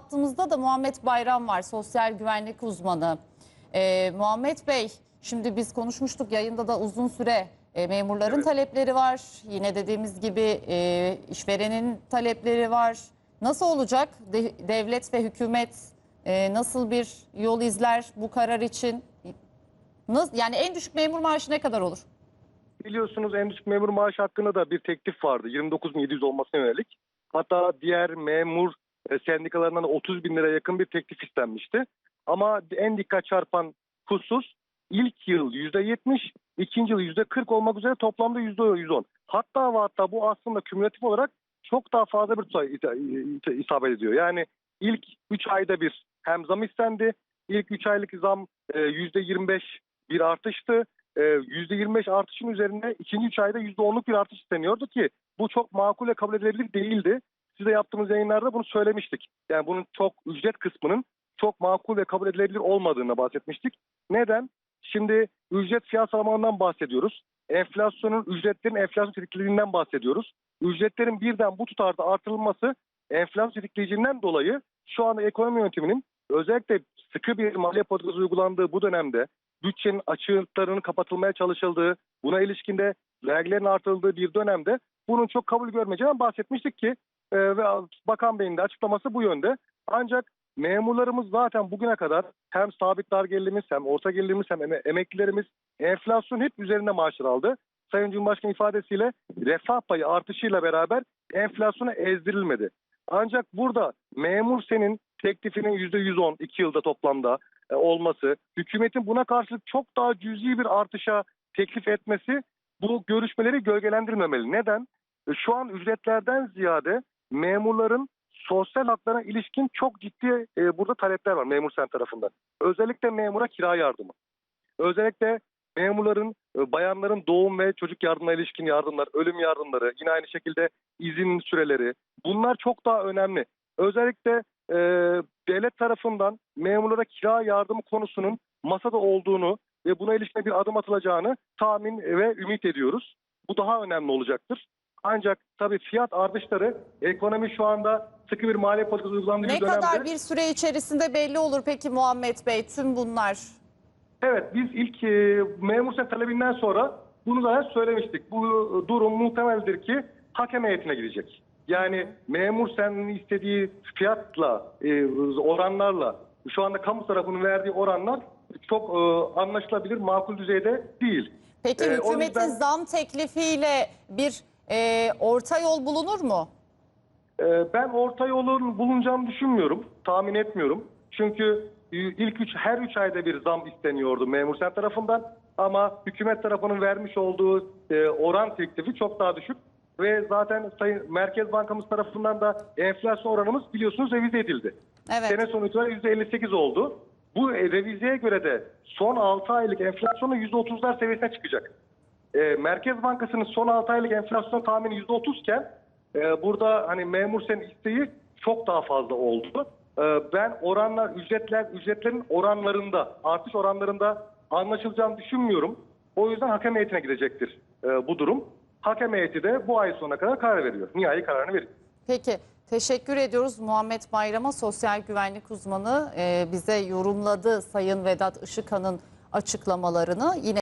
Hattımızda da Muhammed Bayram var, sosyal güvenlik uzmanı. Ee, Muhammed Bey, şimdi biz konuşmuştuk yayında da uzun süre e, memurların Evet. talepleri var. Yine dediğimiz gibi e, işverenin talepleri var. Nasıl olacak? De- devlet ve hükümet e, nasıl bir yol izler bu karar için? Nasıl, yani en düşük memur maaşı ne kadar olur? Biliyorsunuz en düşük memur maaşı hakkında da bir teklif vardı. 29.700 olmasına yönelik. Hatta diğer memur sendikalarından da 30 bin lira yakın bir teklif istenmişti. Ama en dikkat çarpan husus ilk yıl %70, ikinci yıl %40 olmak üzere toplamda %110. Hatta ve hatta bu aslında kümülatif olarak çok daha fazla bir tutar isabet ediyor. Yani ilk 3 ayda bir hem zam istendi. İlk 3 aylık zam e, %25 bir artıştı. E, %25 artışın üzerine ikinci 3 ayda %10'luk bir artış isteniyordu ki bu çok makul ve kabul edilebilir değildi. Size yaptığımız yayınlarda bunu söylemiştik. Yani bunun çok ücret kısmının çok makul ve kabul edilebilir olmadığını bahsetmiştik. Neden? Şimdi ücret fiyat sağlamanından bahsediyoruz. Enflasyonun ücretlerin enflasyon tetiklediğinden bahsediyoruz. Ücretlerin birden bu tutarda artırılması enflasyon tetikleyicinden dolayı şu anda ekonomi yönetiminin özellikle sıkı bir maliye politikası uygulandığı bu dönemde bütçenin açıklarının kapatılmaya çalışıldığı, buna ilişkinde vergilerin artırıldığı bir dönemde bunun çok kabul görmeyeceğinden bahsetmiştik ki e, ve Bakan Bey'in de açıklaması bu yönde. Ancak memurlarımız zaten bugüne kadar hem sabit dar gelirimiz hem orta gelirimiz hem eme- emeklilerimiz enflasyon hep üzerinde maaşlar aldı. Sayın Cumhurbaşkanı ifadesiyle refah payı artışıyla beraber enflasyona ezdirilmedi. Ancak burada memur senin teklifinin %110 iki yılda toplamda e, olması, hükümetin buna karşılık çok daha cüzi bir artışa teklif etmesi bu görüşmeleri gölgelendirmemeli. Neden? E, Şu an ücretlerden ziyade memurların sosyal haklarına ilişkin çok ciddi e, burada talepler var memur sen tarafından. Özellikle memura kira yardımı. Özellikle memurların, e, bayanların doğum ve çocuk yardımına ilişkin yardımlar, ölüm yardımları, yine aynı şekilde izin süreleri. Bunlar çok daha önemli. Özellikle e, devlet tarafından memurlara kira yardımı konusunun masada olduğunu ve buna ilişkin bir adım atılacağını tahmin ve ümit ediyoruz. Bu daha önemli olacaktır. Ancak tabii fiyat artışları ekonomi şu anda sıkı bir maliye politikası uygulandığı Ne bir dönemde. kadar bir süre içerisinde belli olur peki Muhammed Bey tüm bunlar? Evet biz ilk e, memur sen talebinden sonra bunu zaten söylemiştik. Bu e, durum muhtemeldir ki hakem heyetine gidecek. Yani memur senin istediği fiyatla, e, oranlarla şu anda kamu tarafının verdiği oranlar çok e, anlaşılabilir, makul düzeyde değil. Peki Ee, hükümetin yüzden- zam teklifiyle bir e, orta yol bulunur mu? Ee, Ben orta yolun bulunacağını düşünmüyorum, tahmin etmiyorum. Çünkü e, ilk üç, her üç ayda bir zam isteniyordu memur sen tarafından. Ama hükümet tarafının vermiş olduğu e, oran teklifi çok daha düşük. Ve zaten Sayın Merkez Bankamız tarafından da enflasyon oranımız biliyorsunuz revize edildi. Evet. Sene sonu itibariyle %58 oldu. Bu revizeye göre de son 6 aylık enflasyonu %30'lar seviyesine çıkacak. E, Merkez Bankası'nın son 6 aylık enflasyon tahmini %30 iken e, burada hani memur sen isteği çok daha fazla oldu. E, ben oranlar, ücretler, ücretlerin oranlarında, artış oranlarında anlaşılacağını düşünmüyorum. O yüzden hakem heyetine gidecektir e, bu durum. Hakem heyeti de bu ay sonuna kadar karar veriyor. Nihai kararını veriyor. Peki teşekkür ediyoruz Muhammed Bayram'a sosyal güvenlik uzmanı e, bize yorumladı Sayın Vedat Işıkhan'ın açıklamalarını. Yine